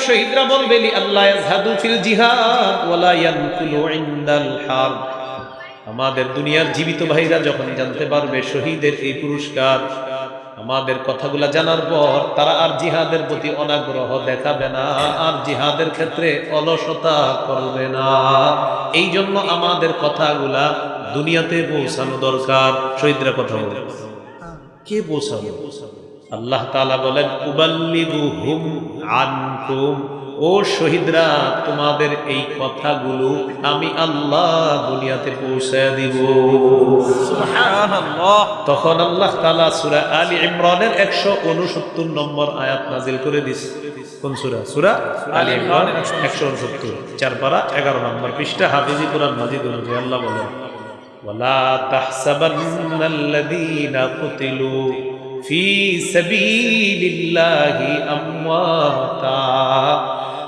শহীদরা আমাদের দুনিয়ার জীবিত ভাইরা যখন জানতে পারবে শহীদের এই পুরস্কার, আমাদের কথাগুলা জানার পর তারা আর জিহাদের প্রতি অনাগ্রহ দেখাবে না, আর জিহাদের ক্ষেত্রে অলসতা করবে না। এই জন্য আমাদের কথাগুলা দুনিয়াতে পৌঁছানো দরকার। শহীদরা কথা বলে। কে পৌঁছাবে? আল্লাহ তাআলা বলেন, উবাল্লিগুহুম আনকুম ও শহীদরা তোমাদের এই কথাগুলো আমি আল্লাহ দুনিয়াতে পৌঁছায় দিব সুবহানাল্লাহ তখন আল্লাহ তাআলা সূরা আলী ইমরানের 169 নম্বর আয়াত নাজিল করে দিস কোন সূরা সূরা আলী ইমরান 169 চার পারা 11 নম্বর পৃষ্ঠা হাফিজি কোরআন মাজিদ অনুযায়ী আল্লাহ বলেন ولا تحسبن الذين قتلوا في سبيل الله أمواتا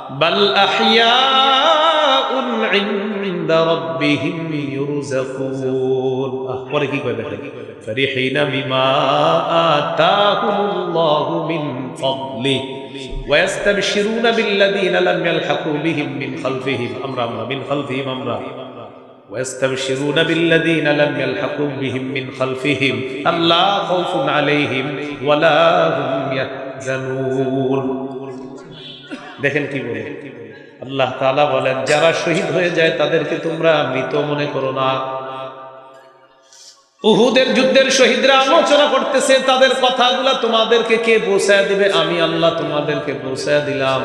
بل أحياء عند ربهم يرزقون أخبر كي كوي দেখেন فرحين بما آتاهم الله من فضله ويستبشرون بالذين لم يلحقوا بهم من خلفهم أمر أمر من خلفهم أمر ويستبشرون بالذين لم يلحقوا بهم من خلفهم ألا خوف عليهم ولا هم يحزنون দেখেন কি বলে আল্লাহ তাআলা বলেন যারা শহীদ হয়ে যায় তাদেরকে তোমরা মৃত মনে করো না উহুদের যুদ্ধের শহীদরা আলোচনা করতেছে তাদের কথাগুলা তোমাদেরকে কে পৌঁছায় দিবে আমি আল্লাহ তোমাদেরকে পৌঁছায় দিলাম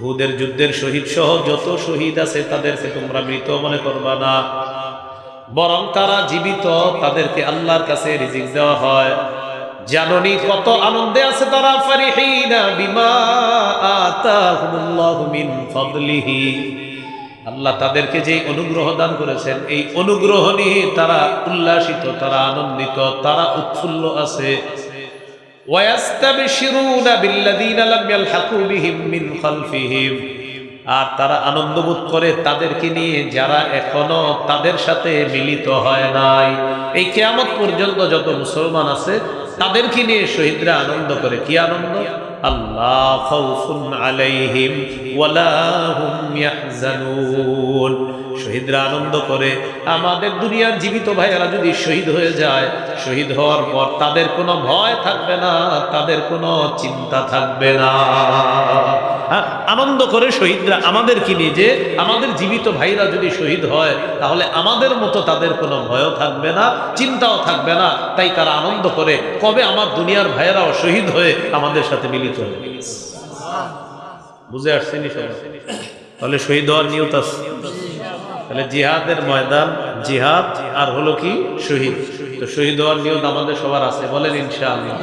উহুদের যুদ্ধের শহীদ সহ যত শহীদ আছে তাদেরকে তোমরা মৃত মনে করবা না। বরং তারা জীবিত, তাদেরকে আল্লাহর কাছে রিজিক দেওয়া হয়। জাননি কত আনন্দে আছে তারা? ফারিহিনা বিমা আতাহুমুল্লাহু মিন ফাদলিহি। আল্লাহ তাদেরকে যে অনুগ্রহ দান করেছেন, এই অনুগ্রহ নিয়ে তারা উল্লাসিত, তারা আনন্দিত, তারা উৎফুল্ল আছে। আর তারা আনন্দ বোধ করে তাদেরকে নিয়ে যারা এখনও তাদের সাথে মিলিত হয় নাই। এই কেয়ামত পর্যন্ত যত মুসলমান আছে, তাদেরকে নিয়ে শহীদরা আনন্দ করে। কি আনন্দ? আল্লাহ খাউফুন আলাইহিম ওয়ালা হুম ইয়াহজানুন। শহীদরা আনন্দ করে, আমাদের দুনিয়ার জীবিত ভাইয়েরা যদি শহীদ হয়ে যায়, শহীদ হওয়ার পর তাদের কোনো ভয় থাকবে না, তাদের কোনো চিন্তা থাকবে না। হ্যাঁ, আনন্দ করে শহীদরা আমাদেরকে নিয়ে যে আমাদের জীবিত ভাইরা যদি শহীদ হয় তাহলে আমাদের মতো তাদের কোনো ভয়ও থাকবে না চিন্তাও থাকবে না। তাই তারা আনন্দ করে কবে আমার দুনিয়ার ভাইয়েরাও শহীদ হয়ে আমাদের সাথে মিলিত হবে। বুঝে আসছেনি তাহলে শহীদ হওয়ার নিয়ত আছে। তাহলে জিহাদের ময়দান জিহাদ আর হলো কি? শহীদ। তো শহীদ হওয়ার নিয়ত আমাদের সবার আছে বলেন ইনশাআল্লাহ।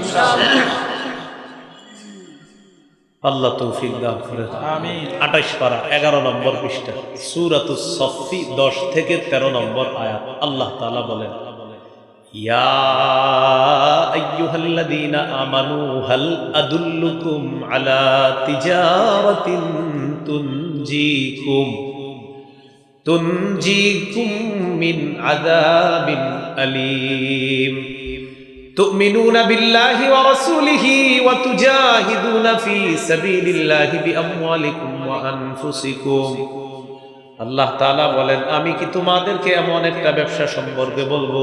আল্লাহ তৌফিক দান করে আমিন। আঠাইশ পারা এগারো নম্বর পৃষ্ঠা। সুরাতুস সফি দশ থেকে তেরো নম্বর আয়াত। আল্লাহ তাআলা বলেন ইয়া তুনজিকুম তুনজিকুম মিন আযাবিন আলীম। تؤمنون بالله ورسوله وتجاهدون في سبيل الله بأموالكم وأنفسكم আল্লাহ তাআলা বলেন আমি কি তোমাদেরকে এমন একটা ব্যবসা সম্পর্কে বলবো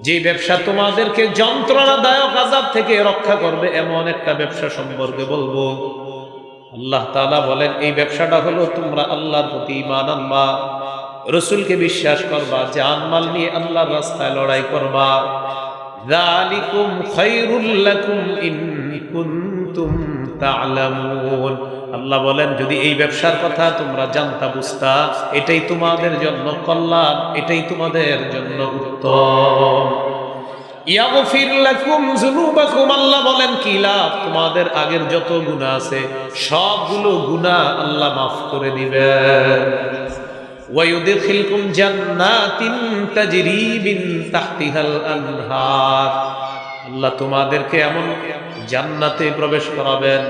যে ব্যবসা তোমাদেরকে যন্ত্রণাদায়ক আজাব থেকে রক্ষা করবে এমন একটা ব্যবসা সম্পর্কে বলবো আল্লাহ তাআলা বলেন এই ব্যবসাটা হলো তোমরা আল্লাহর প্রতি ঈমান আনবা রসুলকে বিশ্বাস করবা জানমাল নিয়ে আল্লাহর রাস্তায় লড়াই করবা ذلكم خير لكم إن كنتم تعلمون আল্লাহ বলেন যদি এই ব্যবসার কথা তোমরা জানতা বুঝতা এটাই তোমাদের জন্য কল্যাণ এটাই তোমাদের জন্য উত্তম ইয়াগফির লাকুম যুনুবাকুম আল্লাহ বলেন কি লাভ তোমাদের আগের যত গুনাহ আছে সবগুলো গুনাহ আল্লাহ মাফ করে দিবেন তোমাদেরকে এমন জান্নাতে প্রবেশ করাবেন,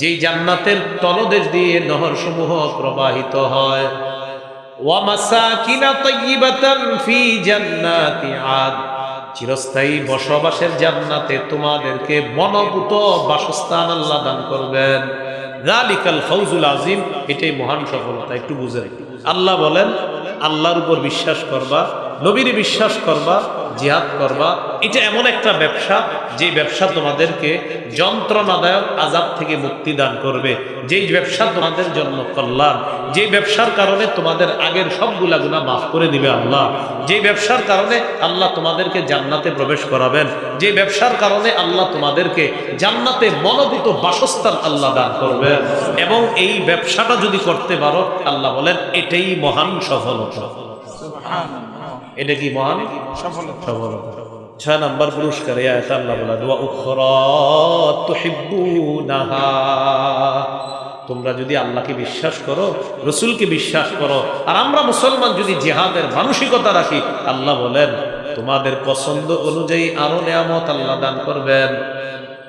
যেই জান্নাতের তলদেশ দিয়ে নহর সমূহ প্রবাহিত হয়। চিরস্থায়ী বসবাসের জান্নাতে তোমাদেরকে মনভূত বাসস্থান আল্লাহ দান করবেন। রালিকাল ফৌজুল আজিম, এটাই মহান সফলতা, একটু বুঝে রাখি। আল্লাহ বলেন আল্লাহর উপর বিশ্বাস করবা। নবীর বিশ্বাস করবা, জিহাদ করবা, এটা এমন একটা ব্যবসা, যে ব্যবসা তোমাদেরকে যন্ত্রণাদায়ক আজাব থেকে মুক্তি দান করবে। যেই ব্যবসা তোমাদের জন্য কল্যাণ যে ব্যবসার কারণে তোমাদের আগের সবগুলা গুণা মাফ করে দিবে আল্লাহ। যে ব্যবসার কারণে আল্লাহ তোমাদেরকে জান্নাতে প্রবেশ করাবেন যে ব্যবসার কারণে আল্লাহ তোমাদেরকে জান্নাতে মনোভূত বাসস্থান আল্লাহ দান করবেন। এবং এই ব্যবসাটা যদি করতে পারো, আল্লাহ বলেন, এটাই মহান সফলতা। এটা কি মহান? সফলতা। ছয় নম্বর পুরস্কার তোমরা যদি আল্লাহকে বিশ্বাস করো রসুলকে বিশ্বাস করো আর আমরা মুসলমান যদি জেহাদের মানসিকতা রাখি আল্লাহ বলেন তোমাদের পছন্দ অনুযায়ী আরও নিয়ামত আল্লাহ দান করবেন।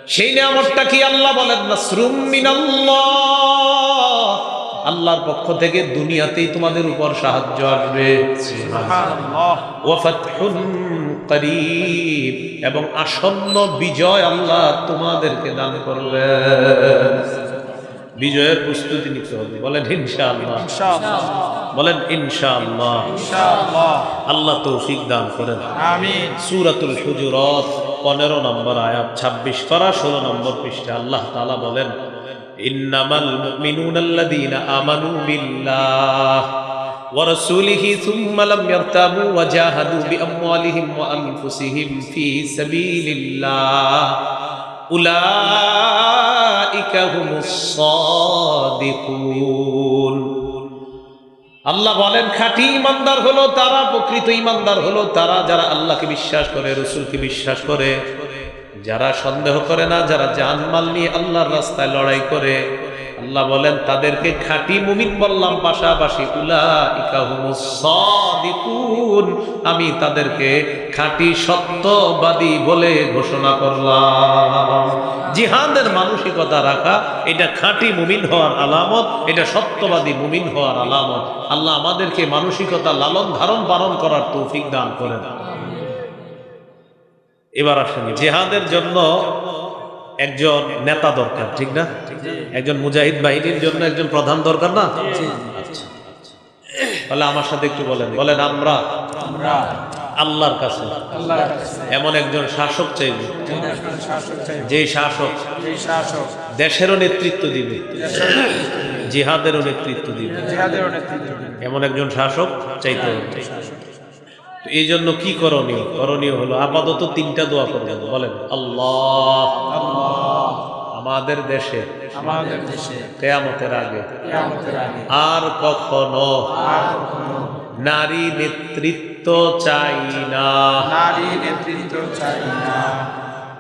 সেই নিয়ামতটা কি আল্লাহ বলেন? নাসরুম মিনাল্লাহ। আল্লাহর পক্ষ থেকে দুনিয়াতেই তোমাদের উপর সাহায্য আসবে। করিব। এবং আসন্ন বিজয় আল্লাহ তোমাদেরকে দান করবে। বিজয়ের প্রস্তুতি নিতে হবে। বলেন ইনশাআল্লাহ। বলেন ইনশাআল্লাহ। আল্লাহ তৌফিক দান করেন। সূরাতুল হুজুরাত 15 নম্বর আয়াত 26 পারা 16 নম্বর পৃষ্ঠা আল্লাহ তাআলা বলেন ইন্নামাল মুমিনুন আল্লাযীনা আমানু বিল্লাহ ওয়া রাসূলিহি সুম্মা লাম ইয়ারতাবু ওয়া জাহাদু বিআমওয়ালিহিম ওয়া আনফুসিহিম ফি সাবিলিল্লাহ। উলাইকা হুমুস আল্লাহ বলেন, খাঁটি ইমানদার হলো তারা, প্রকৃত ইমানদার হলো তারা যারা আল্লাহকে বিশ্বাস করে, রসুলকে বিশ্বাস করে। যারা সন্দেহ করে না, যারা জানমাল নিয়ে আল্লাহর রাস্তায় লড়াই করে, আল্লাহ বলেন, তাদেরকে খাঁটি মুমিন বললাম, পাশাপাশি আমি তাদেরকে খাঁটি সত্যবাদী বলে ঘোষণা করলাম। জিহাদের মানসিকতা রাখা, এটা খাঁটি মুমিন হওয়ার আলামত, এটা সত্যবাদী মুমিন হওয়ার আলামত। আল্লাহ আমাদেরকে মানসিকতা লালন ধারণ পালন করার তৌফিক দান করেন। এবার আসেন। জেহাদের জন্য একজন নেতা দরকার ঠিক না? একজন মুজাহিদ বাহিনীর জন্য একজন প্রধান দরকার না? তাহলে আমার সাথে একটু বলেন। বলেন আমরা আল্লাহর কাছে। এমন একজন শাসক চাইব যে শাসক দেশেরও নেতৃত্ব দিবে। জিহাদেরও নেতৃত্ব দিবে। এমন একজন শাসক চাইতে হবে। তো এই জন্য কি করণীয়? করণীয় হলো আপাতত তিনটা দোয়া করবেন বলেন আল্লাহ আল্লাহ আমাদের দেশে আমাদের দেশে কেয়ামতের আগে কিয়ামতের আগে আর কখনো আর কখনো নারী নেতৃত্ব চাই না। নারী নেতৃত্ব চাই না।